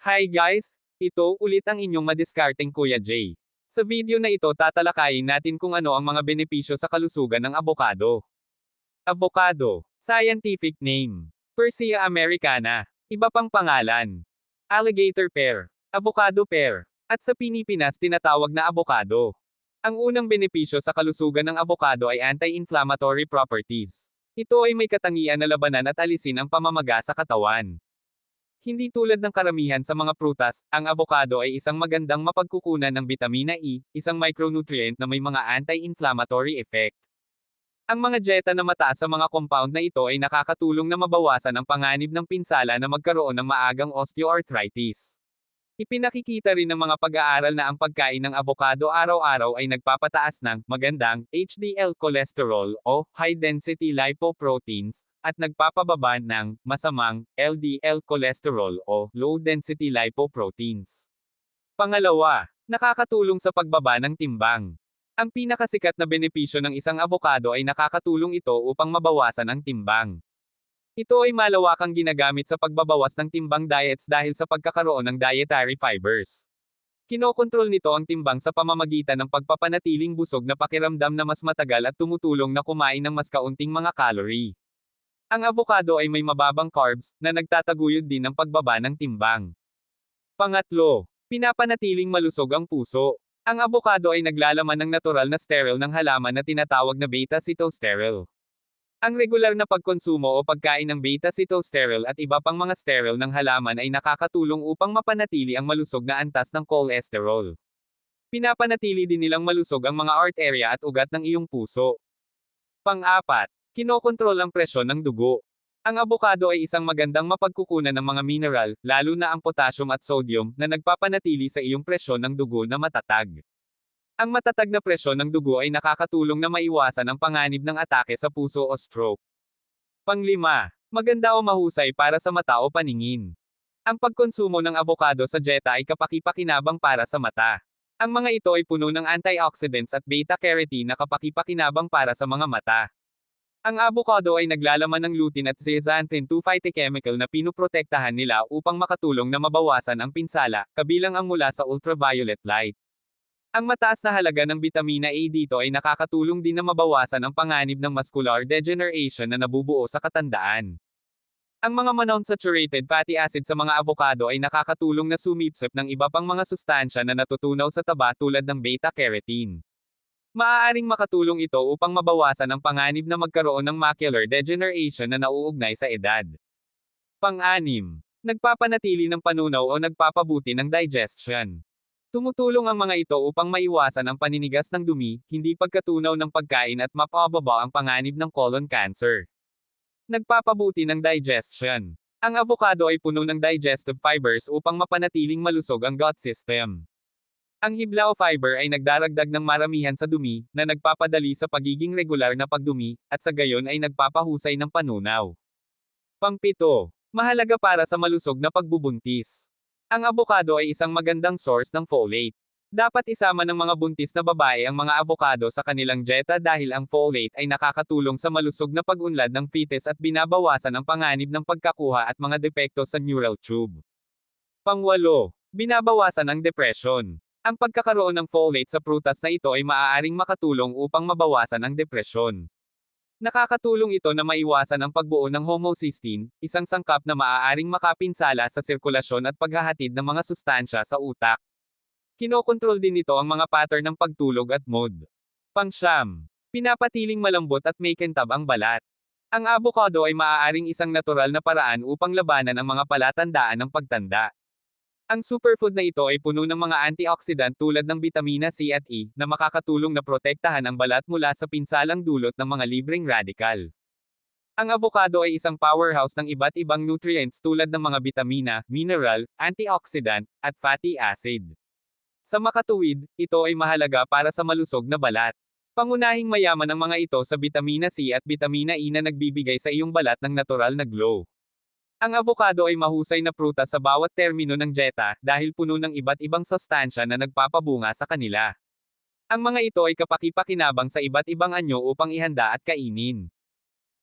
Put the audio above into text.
Hi guys! Ito ulit ang inyong madiskarteng Kuya J. Sa video na ito tatalakayin natin kung ano ang mga benepisyo sa kalusugan ng abokado. Avocado. Scientific name. Persea americana. Iba pang pangalan. Alligator pear. Avocado pear. At sa Pinipinas tinatawag na abokado. Ang unang benepisyo sa kalusugan ng avocado ay anti-inflammatory properties. Ito ay may katangian na labanan at alisin ang pamamaga sa katawan. Hindi tulad ng karamihan sa mga prutas, ang avocado ay isang magandang mapagkukunan ng bitamina E, isang micronutrient na may mga anti-inflammatory effect. Ang mga jeta na mataas sa mga compound na ito ay nakakatulong na mabawasan ang panganib ng pinsala na magkaroon ng maagang osteoarthritis. Ipinakikita rin ng mga pag-aaral na ang pagkain ng avocado araw-araw ay nagpapataas ng magandang HDL cholesterol o high-density lipoproteins at nagpapababa ng masamang LDL cholesterol o low-density lipoproteins. Pangalawa, nakakatulong sa pagbaba ng timbang. Ang pinakasikat na benepisyo ng isang avocado ay nakakatulong ito upang mabawasan ang timbang. Ito ay malawakang ginagamit sa pagbabawas ng timbang diets dahil sa pagkakaroon ng dietary fibers. Kinokontrol nito ang timbang sa pamamagitan ng pagpapanatiling busog na pakiramdam na mas matagal at tumutulong na kumain ng mas kaunting mga calorie. Ang avocado ay may mababang carbs, na nagtataguyod din ng pagbaba ng timbang. Pangatlo, pinapanatiling malusog ang puso. Ang avocado ay naglalaman ng natural na sterol ng halaman na tinatawag na beta-sitosterol. Ang regular na pagkonsumo o pagkain ng beta-sitosterol at iba pang mga sterol ng halaman ay nakakatulong upang mapanatili ang malusog na antas ng cholesterol. Pinapanatili din nilang malusog ang mga arterya at ugat ng iyong puso. Pang-apat, kinokontrol ang presyon ng dugo. Ang abokado ay isang magandang mapagkukunan ng mga mineral, lalo na ang potassium at sodium, na nagpapanatili sa iyong presyon ng dugo na matatag. Ang matatag na presyon ng dugo ay nakakatulong na maiwasan ang panganib ng atake sa puso o stroke. Panglima, maganda o mahusay para sa mata o paningin. Ang pagkonsumo ng avocado sa dieta ay kapakipakinabang para sa mata. Ang mga ito ay puno ng antioxidants at beta-carotene na kapakipakinabang para sa mga mata. Ang avocado ay naglalaman ng lutein at zeaxanthin 2 phytochemical na pinuprotektahan nila upang makatulong na mabawasan ang pinsala, kabilang ang mula sa ultraviolet light. Ang mataas na halaga ng bitamina A dito ay nakakatulong din na mabawasan ang panganib ng muscular degeneration na nabubuo sa katandaan. Ang mga monounsaturated fatty acid sa mga avocado ay nakakatulong na sumipsip ng iba pang mga sustansya na natutunaw sa taba tulad ng beta-carotene. Maaaring makatulong ito upang mabawasan ang panganib na magkaroon ng macular degeneration na nauugnay sa edad. Pang-anim, nagpapanatili ng panunaw o nagpapabuti ng digestion. Tumutulong ang mga ito upang maiwasan ang paninigas ng dumi, hindi pagkatunaw ng pagkain at mapababa ang panganib ng colon cancer. Nagpapabuti ng digestion. Ang avocado ay puno ng digestive fibers upang mapanatiling malusog ang gut system. Ang hibla o fiber ay nagdaragdag ng maramihan sa dumi, na nagpapadali sa pagiging regular na pagdumi, at sa gayon ay nagpapahusay ng panunaw. Pangpito, mahalaga para sa malusog na pagbubuntis. Ang abokado ay isang magandang source ng folate. Dapat isama ng mga buntis na babae ang mga avocado sa kanilang dieta dahil ang folate ay nakakatulong sa malusog na pag-unlad ng fetus at binabawasan ang panganib ng pagkakuha at mga depekto sa neural tube. Pangwalo, binabawasan ang depression. Ang pagkakaroon ng folate sa prutas na ito ay maaaring makatulong upang mabawasan ang depresyon. Nakakatulong ito na maiwasan ang pagbuo ng homocysteine, isang sangkap na maaaring makapinsala sa sirkulasyon at paghahatid ng mga sustansya sa utak. Kinokontrol din nito ang mga pattern ng pagtulog at mood. Pangsyam. Pinapatiling malambot at may kintab ang balat. Ang avocado ay maaaring isang natural na paraan upang labanan ang mga palatandaan ng pagtanda. Ang superfood na ito ay puno ng mga antioxidant tulad ng bitamina C at E, na makakatulong na protektahan ang balat mula sa pinsalang dulot ng mga libreng radikal. Ang avocado ay isang powerhouse ng iba't ibang nutrients tulad ng mga bitamina, mineral, antioxidant, at fatty acid. Sa makatuwid, ito ay mahalaga para sa malusog na balat. Pangunahing mayaman ang mga ito sa bitamina C at bitamina E na nagbibigay sa iyong balat ng natural na glow. Ang avocado ay mahusay na prutas sa bawat termino ng dieta dahil puno ng iba't ibang sustansya na nagpapabunga sa kanila. Ang mga ito ay kapakipakinabang sa iba't ibang anyo upang ihanda at kainin.